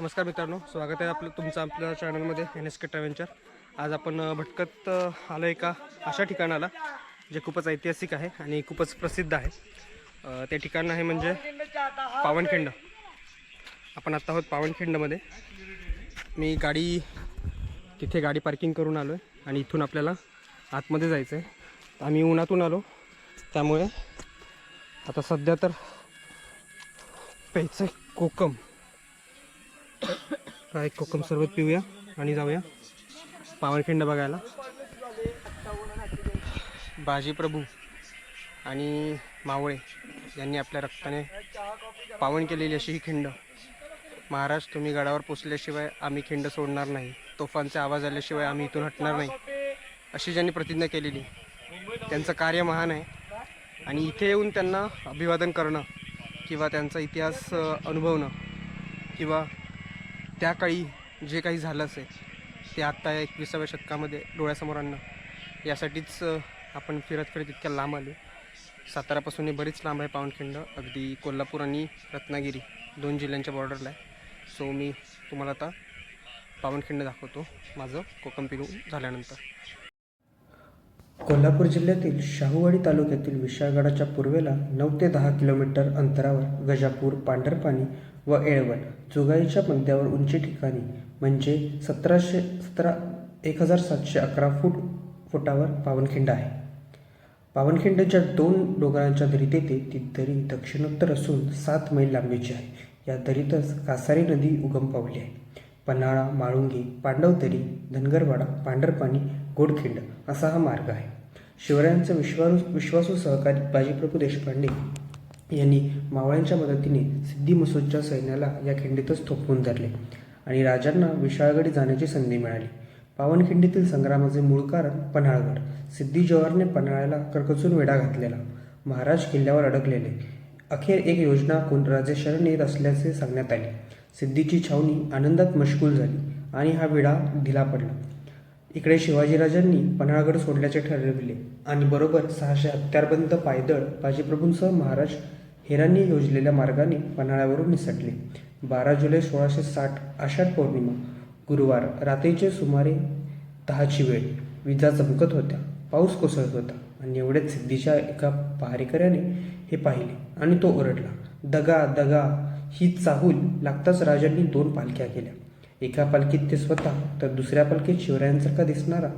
नमस्कार मित्रांनो स्वागत आहे आपलं तुमचं आपल्या चॅनलमध्ये एन एस के ट्रॅव्हेंचर आज आपण भटकत आलो एका अशा ठिकाणाला जे खूपच ऐतिहासिक आहे आणि खूपच प्रसिद्ध आहे. ते ठिकाण आहे म्हणजे पावनखिंड. आपण आत्ता आहोत पावनखिंडमध्ये. मी गाडी तिथे गाडी पार्किंग करून आलो आहे आणि इथून आपल्याला आतमध्ये जायचं आहे आम्ही उन्हातून आलो. त्यामुळे आता सध्या तर प्यायचं आहे कोकम. काय कोकम सरबत पिऊया आणि जाऊया पावनखिंड बघायला. बाजी प्रभू आणि मावळे यांनी आपल्या रक्ताने पावन केलेली अशी ही खिंड. महाराज तुम्ही गडावर पोचल्याशिवाय आम्ही खिंड सोडणार नाही. तोफांचे आवाज आल्याशिवाय आम्ही इथून हटणार नाही. अशी ज्यांनी प्रतिज्ञा केलेली त्यांचं कार्य महान आहे. आणि इथे येऊन त्यांना अभिवादन करणं किंवा त्यांचा इतिहास अनुभवणं किंवा त्या काळी जे काही झालं असेल ते आत्ता एकविसाव्या शतकामध्ये डोळ्यासमोर आणणं यासाठीच आपण फिरत फिरत इतक्या लांब आलो सातारापासून हे बरीच लांब आहे पावनखिंड. अगदी कोल्हापूर आणि रत्नागिरी दोन जिल्ह्यांच्या बॉर्डरला आहे. सो मी तुम्हाला आता पावनखिंड दाखवतो. माझं कोकम पिरू झाल्यानंतर. कोल्हापूर जिल्ह्यातील शाहूवाडी तालुक्यातील विशाळगडाच्या पूर्वेला नऊ ते दहा किलोमीटर अंतरावर गजापूर पांढरपाणी व येळवण जोगाईच्या मध्यावर उंची ठिकाणी म्हणजे सतराशे सतरा एक हजार सातशे अकरा फूट फुटावर पावनखिंड आहे. पावनखिंड ज्या दोन डोंगरांच्या दरीत येते ती दरी दक्षिणोत्तर असून सात मैल लांबीची आहे. या दरीतच कासारी नदी उगम पावली आहे. पन्हाळा माळुंगी पांडवदरी धनगरवाडा पांढरपाणी गोडखिंड असा हा मार्ग आहे. शिवरायांचा विश्वासू विश्वासू सहकारी बाजीप्रभू देशपांडे यांनी मावळ्यांच्या मदतीने सिद्धी मसूदच्या सैन्याला या खिंडीतच थोपवून धरले आणि राजांना विशाळगडी जाण्याची संधी मिळाली. पावनखिंडीतील संग्रामाचे मूळ कारण पन्हाळगड. सिद्धी जवाहरने पन्हाळ्याला करकचून वेढा घातलेला महाराज किल्ल्यावर अडकलेले. अखेर एक योजना आखून राजे शरण येत असल्याचे सांगण्यात आले. सिद्धीची छावणी आनंदात मशगूल झाली आणि हा विडा ढिला पडला. इकडे शिवाजीराजांनी पन्हाळगड सोडल्याचे ठरविले आणि बरोबर सहाशे हत्यारबंद पायदळ बाजीप्रभूंसह महाराज हिरांनी योजलेल्या मार्गाने पन्हाळ्यावरून निसटले. बारा जुलै सोळाशे साठ आषाढ पौर्णिमा गुरुवार रात्रीचे सुमारे दहाची वेळ. विजा चमकत होत्या. पाऊस कोसळत होता आणि एवढ्याच सिद्धीच्या एका पहारेकऱ्याने हे पाहिले आणि तो ओरडला दगा दगा ही चाहूल लागताच राजांनी दोन पालख्या केल्या. एका पालखीत ते स्वतः तर दुसऱ्या पालखीत शिवरायांसारखा दिसणारा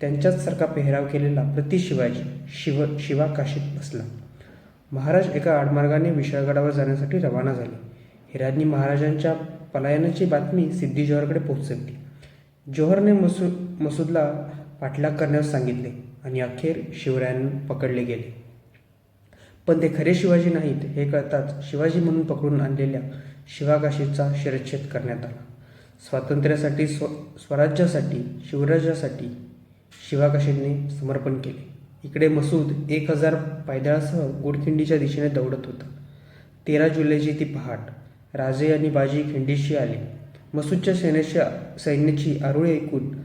त्यांच्याच सारखा पेहराव केलेला प्रति शिवाजी शिव शिवा काशीत बसला. महाराज एका आडमार्गाने विशाळगडावर जाण्यासाठी रवाना झाले. हिरांनी महाराजांच्या पलायनाची बातमी सिद्धी जोहरकडे पोहोचवली. जोहरने मसू मसूदला पाठलाग करण्यास सांगितले आणि अखेर शिवरायांना पकडले गेले. पण ते खरे शिवाजी नाहीत हे कळताच शिवाजी म्हणून पकडून आणलेल्या शिवाकाशीचा शिरच्छेद करण्यात आला. स्वातंत्र्यासाठी स्व स्वराज्यासाठी शिवराज्यासाठी शिवाकाशींनी समर्पण केले. इकडे मसूद एक हजार पायदळासह गोडखिंडीच्या दिशेने दौडत होता. तेरा जुलैची ती पहाट. राजे आणि बाजी खिंडीशी आले. मसूदच्या सैन्याच्या सैन्याची आरोळी ऐकून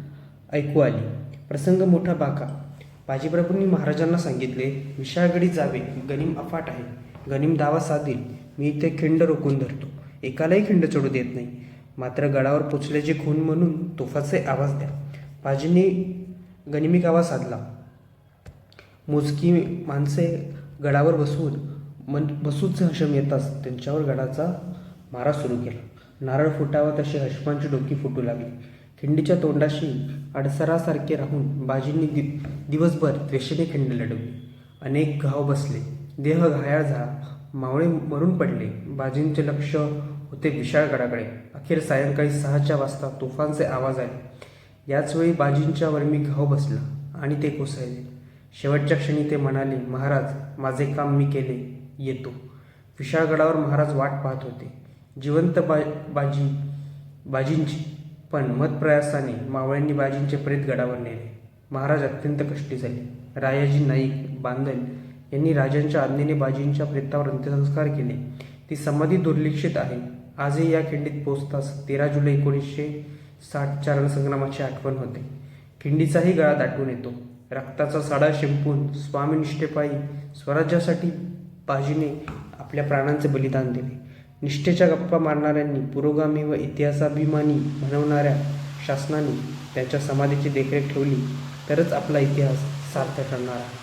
ऐकू आली. प्रसंग मोठा बाका. बाजीप्रभूंनी महाराजांना सांगितले विशाळगडी जावे. गनिम अफाट आहे. गनिम दावा साधील. मी इथे खिंड रोखून धरतो. एकालाही खिंड चढू देत नाही. मात्र गडावर पोचल्याचे खून म्हणून तोफाचे आवाज द्या. बाजींनी गनिमी गावा साधला. मोजकी माणसे गडावर बसून मन बसूच हशम येताच त्यांच्यावर गडाचा मारा सुरू केला. नारळ फुटावा तशी हशमांची डोकी फुटू लागली. खिंडीच्या तोंडाशी अडसरासारखे राहून बाजींनी दि दिवसभर त्वेषेने खिंड लढवली. अनेक घाव बसले. देह घायाळ झाला. मावळे मरून पडले. बाजींचे लक्ष होते विशाळ गडाकडे. अखेर सायंकाळी सहाच्या वाजता तोफांचे आवाज आले. याचवेळी बाजींच्या वर्मी मी घाव बसला आणि ते कोसळले. शेवटच्या क्षणी ते म्हणाले महाराज माझे काम मी केले येतो. विशाळगडावर महाराज वाट पाहत होते. जिवंत बा बाजी बाजींची पण मतप्रयासाने मावळ्यांनी बाजींचे प्रेत गडावर नेले. महाराज अत्यंत कष्टी झाले. रायाजी नाईक बांदल यांनी राजांच्या आज्ञेने बाजींच्या प्रेतावर अंत्यसंस्कार केले. ती समाधी दुर्लक्षित आहे. आजही या खिंडीत पोचताच तेरा जुलै एकोणीसशे साठच्या रणसंग्रामाची आठवण होते. खिंडीचाही गळा दाटून येतो. रक्ताचा साडा शिंपून स्वामीनिष्ठेपायी स्वराज्यासाठी बाजीने आपल्या प्राणांचे बलिदान दिले. निष्ठेच्या गप्पा मारणाऱ्यांनी पुरोगामी व इतिहासाभिमानी बनवणाऱ्या शासनाने त्यांच्या समाधीची देखरेख ठेवली तरच आपला इतिहास सार्थ ठरणार आहे.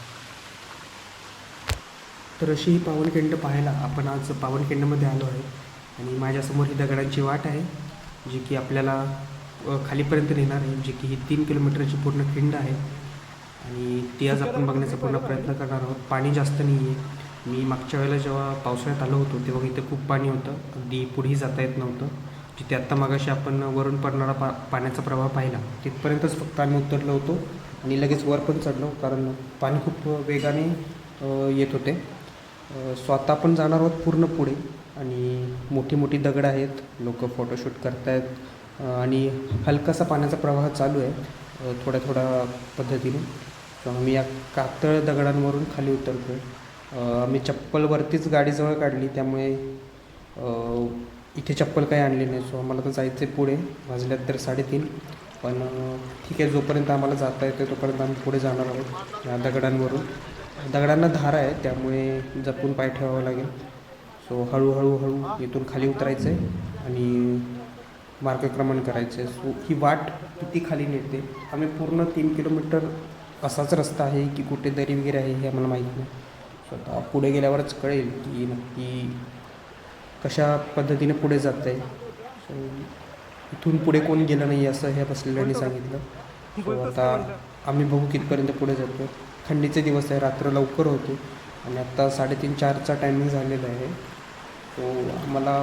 तर अशी ही पावनखिंड पाहायला आपण आज पावनखिंडमध्ये आलो आहे. आणि माझ्यासमोर ही दगडांची वाट आहे जी की आपल्याला खालीपर्यंत नेणार आहे जी की ही तीन किलोमीटरची पूर्ण खिंड आहे. आणि ती आज आपण बघण्याचा पूर्ण प्रयत्न करणार आहोत. पाणी जास्त नाही आहे मी मागच्या वेळेला जेव्हा पावसाळ्यात आलो होतो तेव्हा इथे खूप पाणी होतं. अगदी पुढेही जाता येत नव्हतं. जिथे आत्ता मागाशी आपण वरून पडणारा पा पाण्याचा प्रवाह पाहिला तिथपर्यंतच फक्त आम्ही उतरलो होतो आणि लगेच वर पण चढलो कारण पाणी खूप वेगाने येत होते. स्वतः पण जाणार आहोत पूर्ण पुढे आणि मोठी मोठी दगड आहेत. लोक फोटोशूट करतायत. आणि हलकासा पाण्याचा प्रवाह चालू आहे थोड्या थोड्या पद्धतीने. तर आम्ही या कातळ दगडांवरून खाली उतरतो आहे आम्ही चप्पलवरतीच गाडीजवळ काढली त्यामुळे इथे चप्पल काही आणली नाही. सो आम्हाला तर जायचं आहे पुढे. वाजल्यात तर साडेतीन. पण ठीक आहे जोपर्यंत आम्हाला जाता येते तोपर्यंत आम्ही पुढे जाणार आहोत या दगडांवरून. दगडांना धार आहे त्यामुळे जपून पाय ठेवावं लागेल. सो हळूहळू हळू इथून खाली उतरायचं आहे आणि मार्गक्रमण करायचं आहे सो ही वाट किती खाली नेते? आम्ही पूर्ण तीन किलोमीटर असाच रस्ता आहे की कुठे दरी वगैरे आहे हे आम्हाला माहीत नाही. सो आता पुढे गेल्यावरच कळेल की नक्की कशा पद्धतीने पुढे जात आहे सो इथून पुढे कोण गेलं नाही असं ह्या बसलेल्यांनी सांगितलं. सो आता आम्ही बघू कितपर्यंत पुढे जातो. थंडीचे दिवस आहे रात्र लवकर होते. आणि आत्ता साडेतीन चारचा टायमिंग झालेला आहे. सो आम्हाला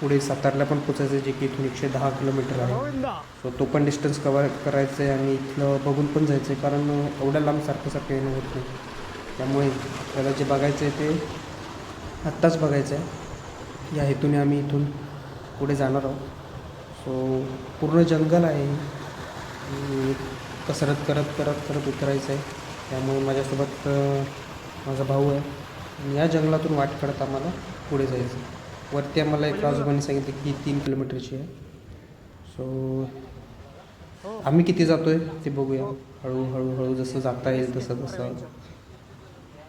पुढे सातारला पण पोचायचं जे की इथून एकशे दहा किलोमीटर आहे. सो तो पण डिस्टन्स कवर करायचं आहे आणि इथलं बघून पण जायचं आहे कारण एवढ्या लांब सारखं सारखं येणं होत नाही. त्यामुळे आपल्याला जे बघायचं आहे ते आत्ताच बघायचं आहे. या हेतूने आम्ही इथून पुढे जाणार आहोत. सो पूर्ण जंगल आहे. कसरत करत करत करत उतरायचं आहे. त्यामुळे माझ्यासोबत माझा भाऊ आहे. या जंगलातून वाट काढत आम्हाला पुढे जायचं आहे. वरती आम्हाला एक आजोबांनी सांगितलं की तीन किलोमीटरची आहे. सो आम्ही किती जातो आहे ते बघूया. हळूहळू हळू जसं जाता येईल तसं तसं.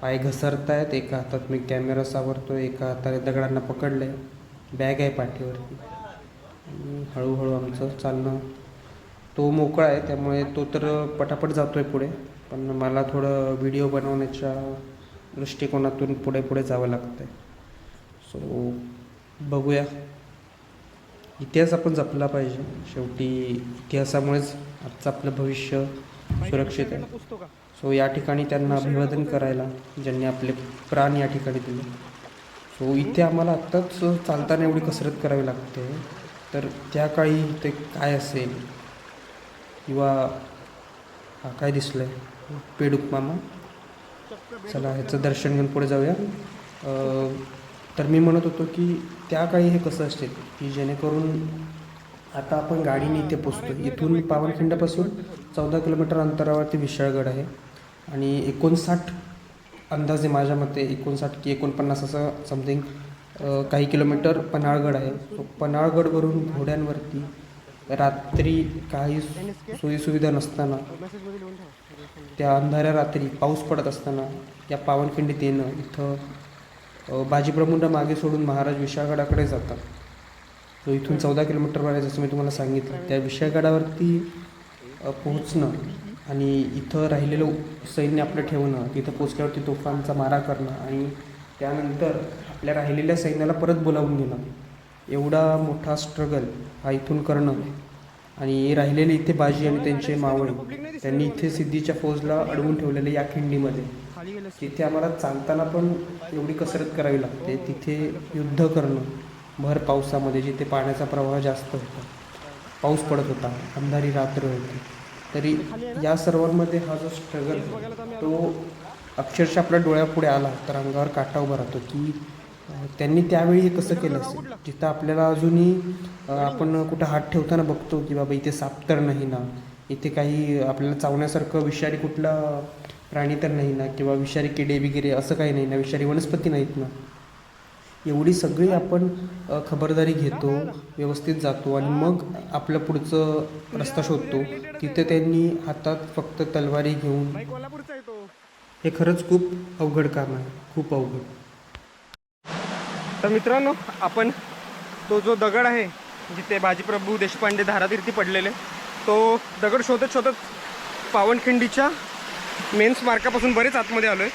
पाय घसरतायत एका हातात मी कॅमेरा सावरतो एका हाताने दगडांना पकडलं आहे बॅग आहे पाठीवरती. हळूहळू आमचं चालणं. तो मोकळा आहे त्यामुळे तो तर पटापट जातो आहे पुढे. पण मला थोडं व्हिडिओ बनवण्याच्या दृष्टिकोनातून पुढे पुढे जावं लागतं आहे सो बघूया. इतिहास आपण जपला पाहिजे. शेवटी इतिहासामुळेच आजचं आपलं भविष्य सुरक्षित आहे. सो या ठिकाणी त्यांना अभिवादन करायला ज्यांनी आपले प्राण या ठिकाणी दिले. सो इथे आम्हाला आत्ताच चालताना एवढी कसरत करावी लागते. तर त्या काळी ते काय असेल? किंवा हा काय दिसलं आहे पेडूक मामा. चला ह्याचं दर्शन घेऊन पुढे जाऊया. तर मी म्हणत होतो की त्या काळी हे कसं असते की जेणेकरून आता आपण गाडीने इथे पोचतो इथून पावनखिंडापासून चौदा किलोमीटर अंतरावरती विशाळगड आहे आणि एकोणसाठ अंदाजे माझ्या मते एकोणसाठ की एकोणपन्नास असं समथिंग काही किलोमीटर पन्हाळगड आहे. तो पन्हाळगडवरून घोड्यांवरती रात्री काही सोयीसुविधा नसताना त्या अंधाऱ्या रात्री पाऊस पडत असताना या पावनखिंडीत येणं इथं अ, मागे सोडून महाराज विशाळगडाकडे जातात. तो इथून चौदा किलोमीटर आहे जसं मी तुम्हाला सांगितलं. त्या विशाळगडावरती पोहोचणं आणि इथं राहिलेलं सैन्य आपलं ठेवणं तिथं पोचल्यावरती तोफांचा मारा करणं आणि त्यानंतर आपल्या राहिलेल्या सैन्याला परत बोलावून घेणं. एवढा मोठा स्ट्रगल हा इथून करणं. आणि राहिलेले इथे बाजी आणि त्यांचे मावळे त्यांनी इथे सिद्धीच्या फौजला अडवून ठेवलेले या खिंडीमध्ये. तिथे आम्हाला चालताना पण एवढी कसरत करावी लागते. तिथे युद्ध करणं भर पावसामध्ये जिथे पाण्याचा प्रवाह जास्त होता पाऊस पडत होता अंधारी रात्र होती. तरी या सर्वांमध्ये हा जो स्ट्रगल तो अक्षरशः आपल्या डोळ्यापुढे आला तर अंगावर काटा उभा राहतो की त्यांनी त्यावेळी हे कसं केलं असेल? जिथं आपल्याला अजूनही आपण कुठं हात ठेवताना बघतो की बाबा इथे साप तर नाही ना इथे काही आपल्याला चावण्यासारखं विषारी कुठला प्राणी तर नाही ना किंवा विषारी किडे वगैरे असं काही नाही ना विषारी वनस्पती नाहीत ना. एवढी सगळी आपण खबरदारी घेतो व्यवस्थित जातो आणि मग आपलं पुढचं रस्ता शोधतो. तिथे त्यांनी हातात फक्त तलवारी घेऊन हे खरंच खूप अवघड काम आहे. खूप अवघड. तर मित्रांनो आपण तो जो दगड आहे जिथे बाजीप्रभू देशपांडे धारातीर्थी पडलेले तो दगड शोधत शोधत पावनखिंडीच्या मेन्स मार्कापासून बरेच आतमध्ये आलो आहे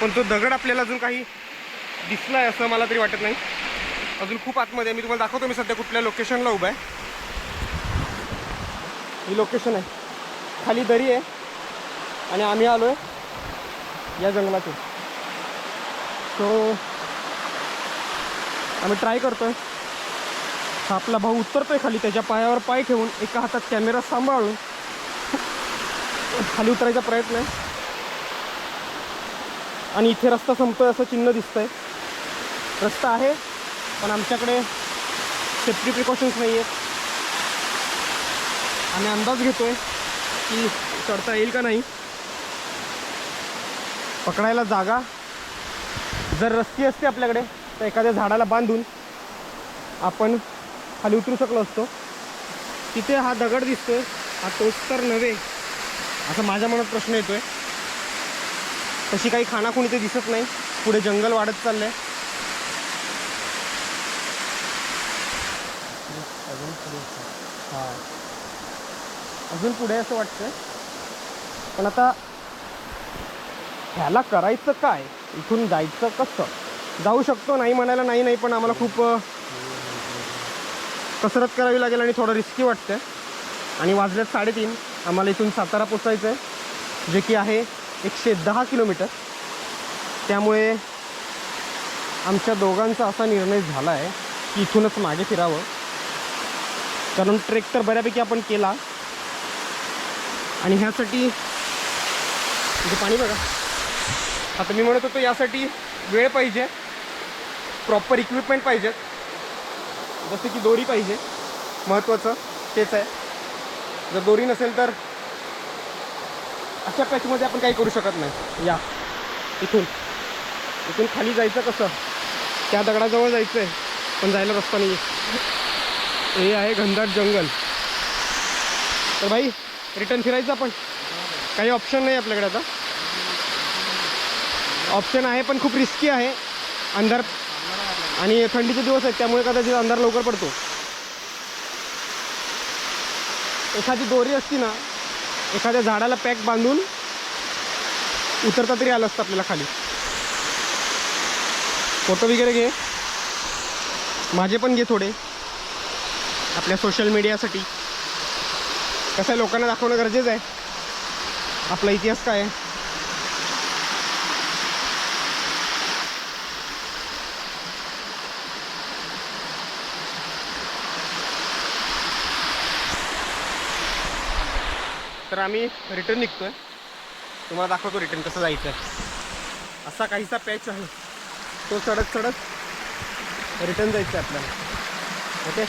पण तो दगड आपल्याला अजून काही दिसला आहे असं मला तरी वाटत नाही. अजून खूप आतमध्ये आहे. मी तुम्हाला दाखवतो मी सध्या कुठल्या लोकेशनला उभा आहे. ही लोकेशन आहे. खाली दरी आहे. आणि आम्ही आलो आहे या जंगलातून. सो आम्ही ट्राय करतोय. हा आपला भाऊ उतरतोय खाली. त्याच्या पायावर पाय ठेवून एका हातात कॅमेरा सांभाळून खाली उतरायचा प्रयत्न आहे. आणि इथे रस्ता संपतोय असं चिन्ह दिसतंय. रस्ता आहे पण आमच्याकडे सेफ्टी प्रिकॉशन्स नाही आहेत आम्ही अंदाज घेतोय की चढता येईल का नाही. पकडायला जागा. जर रस्ती असते आपल्याकडे तर एखाद्या झाडाला बांधून आपण खाली उतरू शकलो असतो. तिथे हा दगड दिसतोय. हा तोच तर नव्हे. असा माझ्या मनात प्रश्न येतो आहे तशी काही खाणाखुणी ते दिसत नाही. पुढे जंगल वाढत चाललंय. अजून पुढे हां. अजून पुढे असं वाटतं पण आता ह्याला करायचं काय? इथून जायचं कसं? जाऊ शकतो नाही म्हणायला नाही नाही पण आम्हाला खूप कसरत करावी लागेल आणि थोडं रिस्की वाटतं आणि वाजल्यात साडेतीन. आम्हाला इथून सातारा पोचायचं आहे जे की आहे एकशे दहा किलोमीटर. त्यामुळे आमच्या दोघांचा असा निर्णय झाला आहे की इथूनच मागे फिरावं. कारण ट्रेक तर बऱ्यापैकी आपण केला. आणि ह्यासाठी म्हणजे पाणी बघा. आता मी म्हणत होतो यासाठी वेळ पाहिजे. प्रॉपर इक्विपमेंट पाहिजेत जसं की दोरी पाहिजे. महत्त्वाचं तेच आहे. जर दोरी नसेल तर अशा पॅचमध्ये आपण काही करू शकत नाही. या. इथून. इथून खाली जायचं कसं? त्या दगडाजवळ जायचं आहे पण जायला रस्ता नाही हे आहे घनदाट जंगल. तर भाई रिटर्न फिरायचं आपण. काही ऑप्शन नाही आपल्याकडे आता. ऑप्शन आहे पण खूप रिस्की आहे. अंधार आणि थंडीचे दिवस आहेत त्यामुळे कदाचित अंधार लवकर पडतो. एखादी दोरी असती ना एखाद्या झाडाला पॅक बांधून उतरता तरी आलं असतं आपल्याला खाली. फोटो वगैरे घे. माझे पण घे थोडे. आपल्या सोशल मीडियासाठी कसं आहे लोकांना दाखवणं गरजेचं आहे. आपला इतिहास काय आहे? तर आम्ही रिटर्न निघतोय. तुम्हाला दाखवतो रिटर्न कसं जायचं आहे असा काहीसा पॅच आहे. तो चढत चढत रिटर्न जायचं आहे आपल्याला. ओके